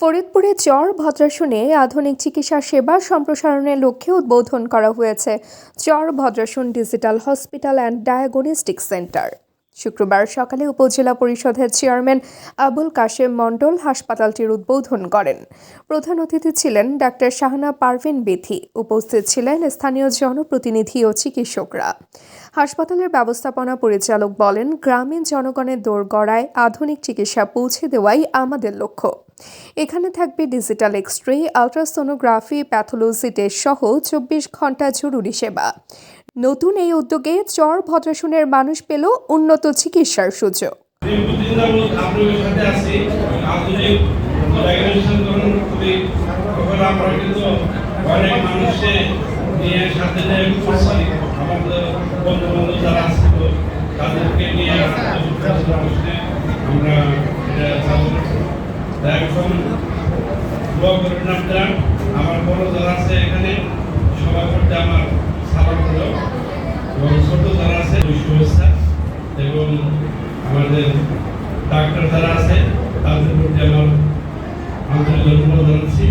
ফরিদপুরে চর ভদ্রাসনে আধুনিক চিকিৎসা সেবা সম্প্রসারণের লক্ষ্যে উদ্বোধন করা হয়েছে। Char Bhadrasan digital hospital and diagnostic centre. শুক্রবার সকালে উপজেলা পরিষদের চেয়ারম্যান আবুল কাশেম মণ্ডল হাসপাতালটির উদ্বোধন করেন। প্রধান অতিথি ছিলেন ডাক্তার শাহনা পারভিন বেথি। উপস্থিত ছিলেন স্থানীয় জনপ্রতিনিধি ও চিকিৎসকরা। হাসপাতালের ব্যবস্থাপনা পরিচালক বলেন, গ্রামীণ জনগণের দোরগড়ায় আধুনিক চিকিৎসা পৌঁছে দেওয়াই আমাদের লক্ষ্য। এখানে থাকবে digital X ray ultrasonography, pathology test সহ চব্বিশ ঘণ্টা জরুরি সেবা। নতুন এই উদ্যোগে চর ভদ্রাসনের মানুষ পেল উন্নত চিকিৎসার সুযোগ। তাদেরকে নিয়ে আমরা এখন দোয়া করবেন আপনারা আমার বড় যারা আছে এখানে সবার করতে আমার সালাম এবং ছোট যারা আছে শুভেচ্ছা এবং আমাদের ডাক্তার যারা আছে, তাদের প্রতি আন্তরিক ধন্যবাদ জানাচ্ছি,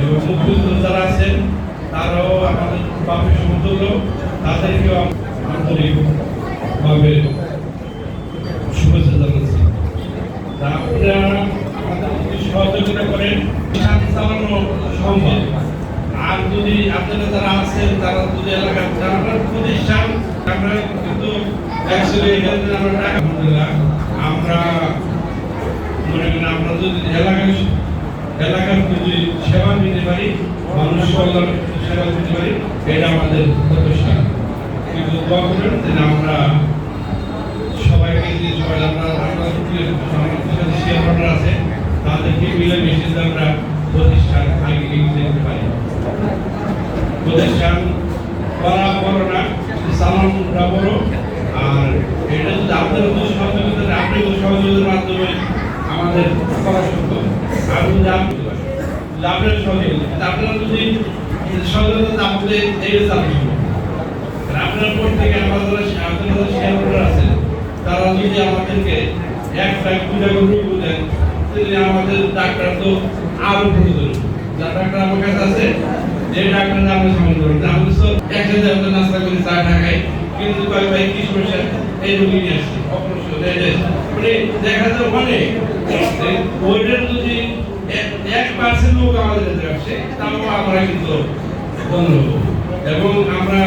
এবং মুখ্যমন্ত্রী যারা আছেন, তারাও আমাদের তাদেরকেও আন্তরিকভাবে শুভেচ্ছা জানাচ্ছি তা আপনারা আমাদের যদি সহযোগিতা করেন চালানো সম্ভব। আর যদি আপনারা যারা আছেন, তারা যদি এলাকার যারা প্রতিষ্ঠান আমরা কিন্তু আমরা মনে করেন আমরা যদি এলাকায় এলাকার যদি সেবা দিতে পারি, মানুষ কল্যাণ সেবা দিতে পারি, এটা আমাদের প্রতিষ্ঠা। কিন্তু দোয়া আমরা সবাইকে সবাই আমরা আমরা আমাদের শেয়ার হোল্ডার আছে তাদেরকে মিলে মিশে আমরা প্রতিষ্ঠান আগে যেতে পারি প্রতিষ্ঠান করা বড় না সালামটা বড় আর এটা যদি আপনাদের তো সহযোগিতা আপনি সহযোগিতার মাধ্যমে আমাদের করা সম্ভব আর যদি আপনি আপনার সহযোগিতা আপনারা যদি সহযোগিতা আমাদের এই চালু আপনার পর থেকে আমাদের আপনারা যারা শেয়ার হোল্ডার আছেন, তারা যদি আমাদেরকে এক লাখ দু লাখ রুপি দেন তাহলে আমাদের ডাক্তার তো আরও প্রয়োজন। যার ডাক্তার আমার কাছে আছে, যে ডাক্তার আমরা সামনে করব আমাদের তো একসাথে আমরা নাস্তা করি চা ঢাকাই কিন্তু কয় ভাই, কি সমস্যা? এই রোগী নিয়ে আসছি অপারেশন যে। মানে দেখা যায় অনেক ওইটার যদি এক পার্সেন্ট লোক আমাদের কাছে আসে তাও আমরা কিন্তু বন্ধ এবং আমরা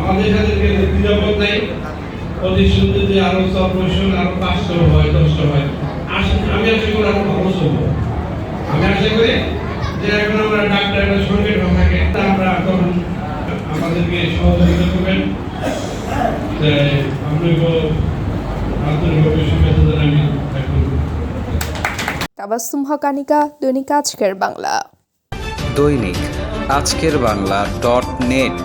আমাদের সাথে নিরাপদ নাই। প্রতিষ্ঠান যদি আরও অপারেশন আরও পাঁচশো হয়, দশটা হয় আমি আশা করি আরও ভালো চলবো আমি আশা করি যে এখন আমরা ডাক্তারের সঙ্গে থাকে তা আমরা তখন আমাদেরকে সহযোগিতা করবেন। আপনাকে আন্তরিকভাবে শুভেচ্ছা জানাই এখন। তাবাসুম হকানিকা দৈনিক আজকের বাংলা। দৈনিক আজকের বাংলা ডট নেট।